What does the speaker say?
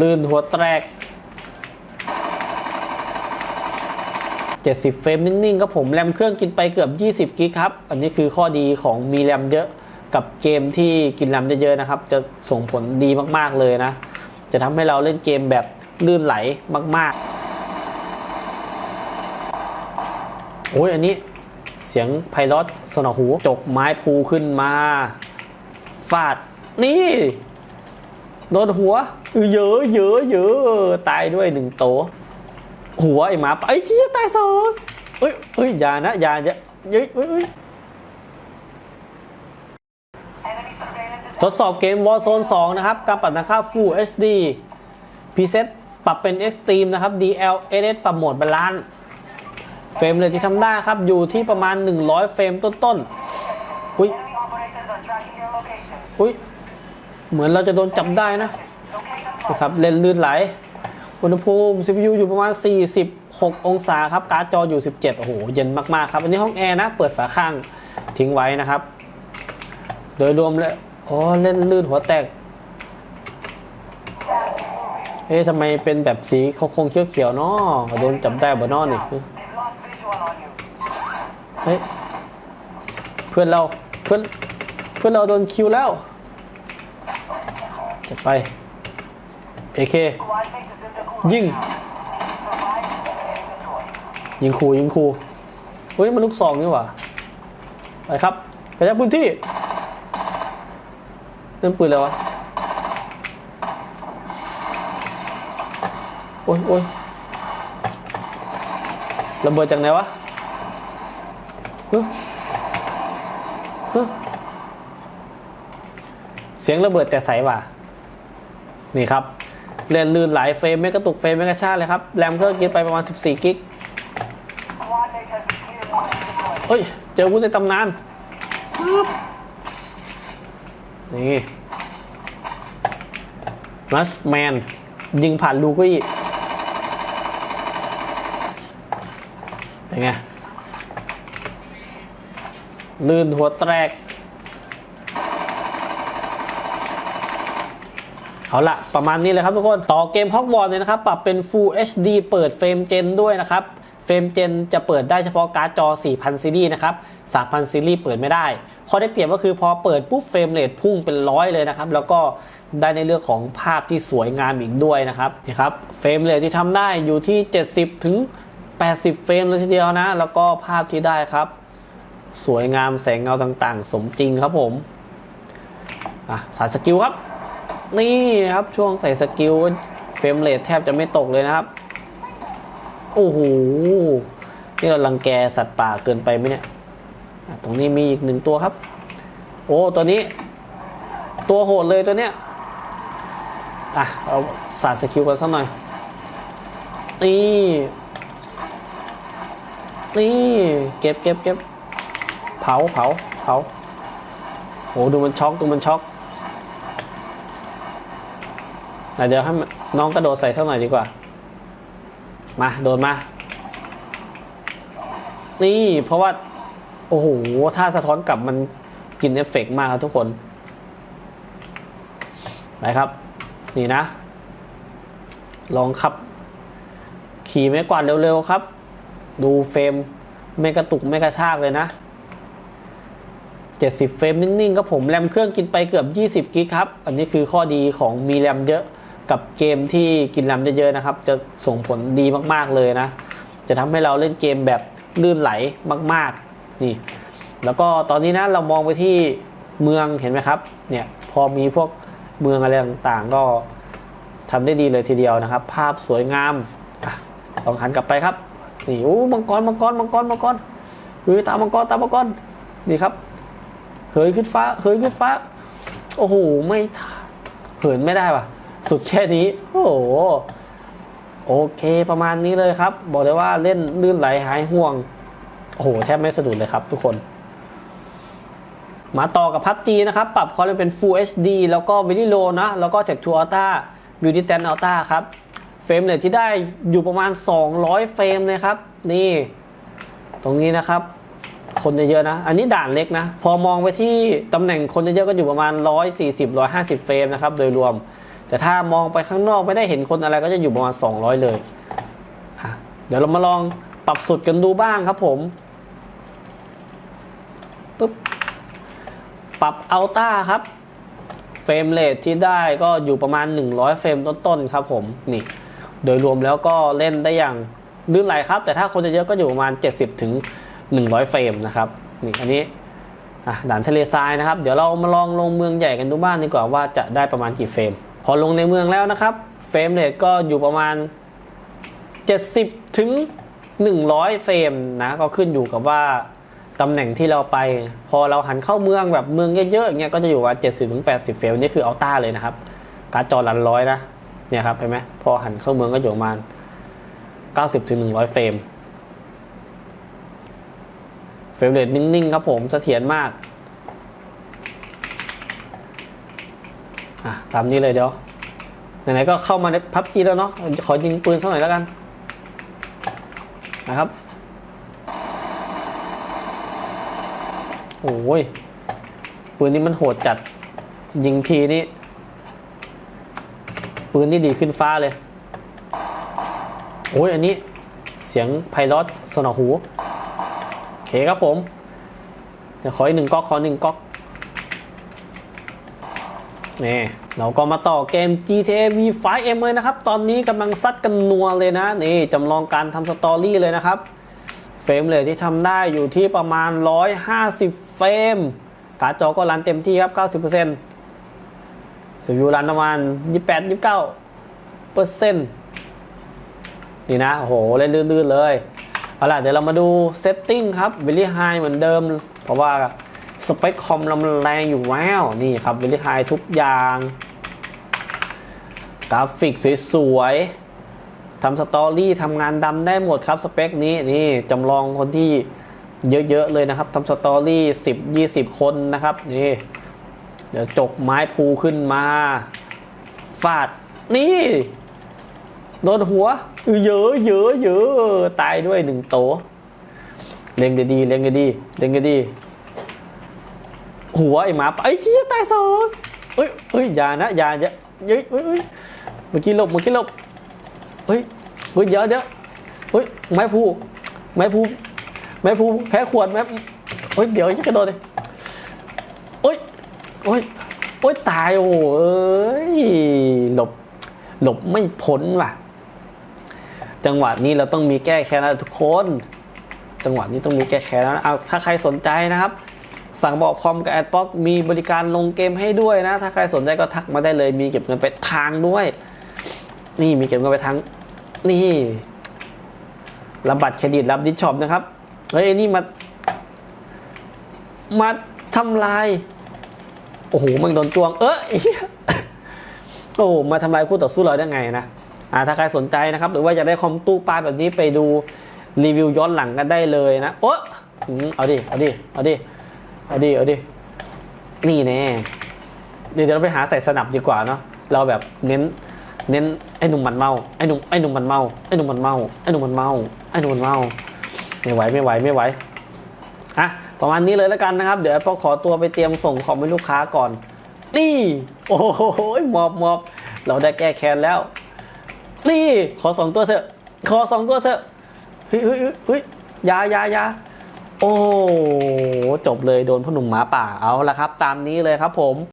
ลื่นหัวแตก 70 เฟรมนิ่งๆครับผม แรมเครื่องกินไปเกือบ 20 กิกครับ อันนี้คือข้อดีของมีแรมเยอะกับเกมที่กินแรมเยอะๆนะครับ จะส่งผลดีมากๆเลยนะ จะทำให้เราเล่นเกมแบบลื่นไหลมากๆ โอ้ยอันนี้เสียงไพเราะสนอหู จกไม้พูขึ้นมา ฟาด นี่ โดนหัวเยอะเยอะเยอะตายด้วยหนึ่งโตวหัวไอ้หมาป่าไอ้เชี่ยตายสองเอ้ยเอ้ยอย่านะอย่าอย่าเย้ยเอ้ยเอ้ยทดสอบเกม Warzone 2 นะครับ การปรับราค่า Full HD Preset ปรับเป็น Extreme นะครับ DL SS ปรับโหมดบาลานซ์เฟรมเลยที่ทำได้ครับ อยู่ที่ประมาณ 100 เฟรมต้นๆ อุ้ย อุ้ย เหมือนเราจะโดนจับได้นะนะครับเลนลื่นไหล อุณหภูมิ CPU อยู่ประมาณ 46 องศาครับ การ์ดจออยู่ 17 โอ้โห เย็นมากๆครับ อันนี้ห้องแอร์นะ เปิดฝาข้างทิ้งไว้นะครับ โดยรวมเลยอ๋อเล่นลื่นหัวแตก เอ๊ะทำไมเป็นแบบสีเขาคงเขียวๆเนาะโดนจับได้บ่นอนนี่เฮ้ยเพื่อนเราเพื่อนเพื่อนเราโดนคิวแล้ว จะไปเอเคยิงยิงคูยิงคูเฮ้ยมันลูกซองนี่หว่าไปครับกระจายพื้นที่เล่นปืนแล้ววะโอ้ยโอ้ยระเบิดจากไหนวะฮึฮึเสียงระเบิดแต่ใสว่ะ นี่ครับเล่นลื่นหลายเฟรมไม่กระตุกเฟรมไม่กระชากเลยครับ แรมเครื่องกินไปประมาณ 14 กิกเฮ้ย เจอวุ้นในตำนาน นี่รัสแมน ยิงผ่านลูกอีกเป็นไง ลื่นหัวแตก เอาละประมาณนี้เลยครับทุกคนต่อเกมฮอกวอตเนี่ยนะครับ ปรับเป็น Full HD เปิดเฟรมเจนด้วยนะครับ เฟรมเจนจะเปิดได้เฉพาะการ์ดจอ 4000 ซีรีส์นะครับ 3,000 ซีรีส์เปิดไม่ได้ข้อได้เปรียบก็คือพอเปิดปุ๊บเฟรมเรทพุ่งเป็นร้อยเลยนะครับ แล้วก็ได้ในเรื่องของภาพที่สวยงามอีกด้วยนะครับนี่ครับเฟรมเรทที่ทำได้อยู่ที่ 70 ถึง 80 เฟรมเลยทีเดียวนะ แล้วก็ภาพที่ได้ครับ สวยงามแสงเงาต่างๆ สมจริงครับผมอะสายสกิลครับ นี่ครับช่วงใส่สกิลเฟรมเรทแทบจะไม่ตกเลยนะครับ โอ้โหนี่เราลังแกสัตว์ป่าเกินไปไหมเนี่ย ตรงนี้มีอีกหนึ่งตัวครับ โอ้ตัวนี้ ตัวโหดเลยตัวเนี้ยอะเอาสาดสกิลกันสักหน่อย นี่ นี่ เก็บเก็บเก็บเผาเผาเผาโหดูมันช็อกดูมันช็อก อะ เดี๋ยวให้น้องกระโดดใส่สักหน่อยดีกว่า มาโดนมา นี่เพราะว่า โอ้โห ถ้าสะท้อนกลับมันกินเอฟเฟกต์มากครับทุกคน ไปครับ นี่นะ ลองขับ ขี่ไม่กวาดเร็วๆครับ ดูเฟรมไม่กระตุกไม่กระชากเลยนะ 70 เฟรมนิ่งๆครับผมแรมเครื่องกินไปเกือบ 20 กิกครับ อันนี้คือข้อดีของมีแรมเยอะ กับเกมที่กินแรมเยอะๆนะครับ จะส่งผลดีมากๆเลยนะ จะทำให้เราเล่นเกมแบบลื่นไหลมาก ๆ นี่ แล้วก็ตอนนี้นะเรามองไปที่เมืองเห็นไหมครับ เนี่ยพอมีพวกเมืองอะไรต่างๆ ก็ทำได้ดีเลยทีเดียวนะครับ ภาพสวยงามลองหันกลับไปครับนี่โอ้มังกรมังกรมังกรมังกรเฮ้ยตามมังกรตามมังกรนี่ครับเหินขึ้นฟ้าเหินขึ้นฟ้า โอ้โหไม่เหินไม่ได้ว่ะ สุดแค่นี้ โอ้โห โอเคประมาณนี้เลยครับ บอกเลยว่าเล่นลื่นไหลหายห่วง โอ้โห แทบไม่สะดุดเลยครับทุกคน มาต่อกับพับจีนะครับ ปรับความเร็วเป็น Full HD แล้วก็ Very Low นะ แล้วก็จาก True Ultra Beauty t a n Ultra ครับ เฟรมเรทที่ได้อยู่ประมาณ 200 เฟรมเลยครับ นี่ ตรงนี้นะครับคนเยอะๆนะ อันนี้ด่านเล็กนะ พอมองไปที่ตำแหน่งคนเยอะๆก็อยู่ประมาณ 140-150 เฟรมนะครับ โดยรวม แต่ถ้ามองไปข้างนอกไม่ได้เห็นคนอะไรก็จะอยู่ประมาณ 200 เลย เดี๋ยวเรามาลองปรับสุดกันดูบ้างครับผมปุ๊บปรับอัลต้าครับ เฟรมเรทที่ได้ก็อยู่ประมาณ 100 เฟรมต้นๆครับผมนี่ โดยรวมแล้วก็เล่นได้อย่างลื่นไหลครับ แต่ถ้าคนเยอะก็อยู่ประมาณ 70ถึง100 เฟรมนะครับนี่อันนี้ด่านทะเลทรายนะครับ เดี๋ยวเรามาลองลงเมืองใหญ่กันดูบ้างดีกว่าว่าจะได้ประมาณกี่เฟรม พอลงในเมืองแล้วนะครับเฟรมเรทก็อยู่ประมาณ 70 ถึง 100 เฟรมนะก็ขึ้นอยู่กับว่าตำแหน่งที่เราไป พอเราหันเข้าเมืองแบบเมืองเยอะๆอย่างเงี้ยก็จะอยู่ว่า 70ถึง80 เฟรมนี่คืออัลต้าเลยนะครับ การ์ดจอรันร้อยนะเนี่ยครับเห็นไหมพอหันเข้าเมืองก็อยู่ประมาณ 90ถึง100 เฟรมเฟรมเรทนิ่งๆครับผมเสถียรมาก อะตามนี้เลยเดี๋ยวไหนๆก็เข้ามาในพับจีแล้วเนาะขอยิงปืนสักหน่อยแล้วกัน นะครับโอ้ยปืนนี้มันโหดจัด ยิงทีนี่ปืนนี่ดีขึ้นฟ้าเลย โอ้ยอันนี้เสียงไพเราะสนอหูโอเคครับผม เดี๋ยวขออีกหนึ่งก๊อกขอหนึ่งก๊อก นี่เราก็มาต่อเกม GTA V5M เลยนะครับ ตอนนี้กำลังซัดกันนัวเลยนะ นี่จำลองการทำสตอรี่เลยนะครับ เฟรมเลยที่ทำได้อยู่ที่ประมาณ 150 เฟรม การ์ดจอก็รันเต็มที่ครับ 90%สวิวรันประมาณ 28 29เปอร์เซ็นต์นี่นะ โอ้โห เล่นลื่นๆเลย เอาล่ะ เดี๋ยวเรามาดูเซตติ้งครับ Very High เหมือนเดิม เพราะว่า สเปคคอมเรามันแรงอยู่แล้วนี่ครับ Very High ทุกอย่าง กราฟิกสวยๆทำสตอรี่ทำงานดำได้หมดครับสเปคนี้นี่จำลองคนที่เยอะ ๆ เลยนะครับทำสตอรี่ 10 20 คนนะครับนี่เดี๋ยวจกไม้พูขึ้นมาฟาดนี่โดนหัวเยอะเยอะเยอะตายด้วยหนึ่งโตเล็งดีๆเล็งดีๆเล็งดีๆ หัวไอ้หมาป่าไอ้เชี่ยตายสองเอ้ยเอ้ยอย่านะอย่าอย่าเฮ้ยเฮ้ยเมื่อกี้หลบเมื่อกี้หลบเฮ้ยเฮ้ยเดี๋ยวเดี๋ยวเฮ้ยไม้พูไม้พูไม้พูแพ้ขวดแม้เฮ้ยเดี๋ยวจะกระโดดเลยเฮ้ยเฮ้ยโอ้ยตายโอ้เอ้ยหลบหลบไม่พ้นว่ะ จังหวะนี้เราต้องมีแก้แค้นแล้วทุกคน จังหวะนี้ต้องมีแก้แค้นแล้วนะเอาถ้าใครสนใจนะครับ สั่งบอกคอมกับแอดบ็อกมีบริการลงเกมให้ด้วยนะ ถ้าใครสนใจก็ทักมาได้เลย มีเก็บเงินไปทางด้วย นี่มีเก็บเงินไปทางนี่รับบัตรเครดิตรับดิสช็อปนะครับเฮ้ยนี่มามาทำลาย โอ้โหมันโดนจวง เออโอ้มาทำลายคู่ต่อสู้เราได้ไงนะอ่าถ้าใครสนใจนะครับ หรือว่าอยากได้คอมตู้ปลาแบบนี้ไปดูรีวิวย้อนหลังกันได้เลยนะโอ้เอาดิ เอาดิ เอาดิ เอาดิเอาดิ นี่แน่เดี๋ยวเราไปหาใส่สนับดีกว่าเนาะ เราแบบเน้น เน้นไอ้หนุ่มมันเมา ไอ้หนุ่มไอ้หนุ่มมันเมา ไอ้หนุ่มมันเมา ไอ้หนุ่มมันเมา ไอ้หนุ่มมันเมา ไม่ไหวไม่ไหวไม่ไหวอะประมาณนี้เลยแล้วกันนะครับ เดี๋ยวพอขอตัวไปเตรียมส่งของให้ลูกค้าก่อน นี่ โอ้โหมอบมอบเราได้แก้แค้นแล้ว นี่ ขอสองตัวเถอะ ขอสองตัวเถอะเฮ้ยเฮ้ยเฮ้ยยอยายายา โอ้จบเลยโดนพ่อหนุ่มหมาป่าเอาละครับ ตามนี้เลยครับผม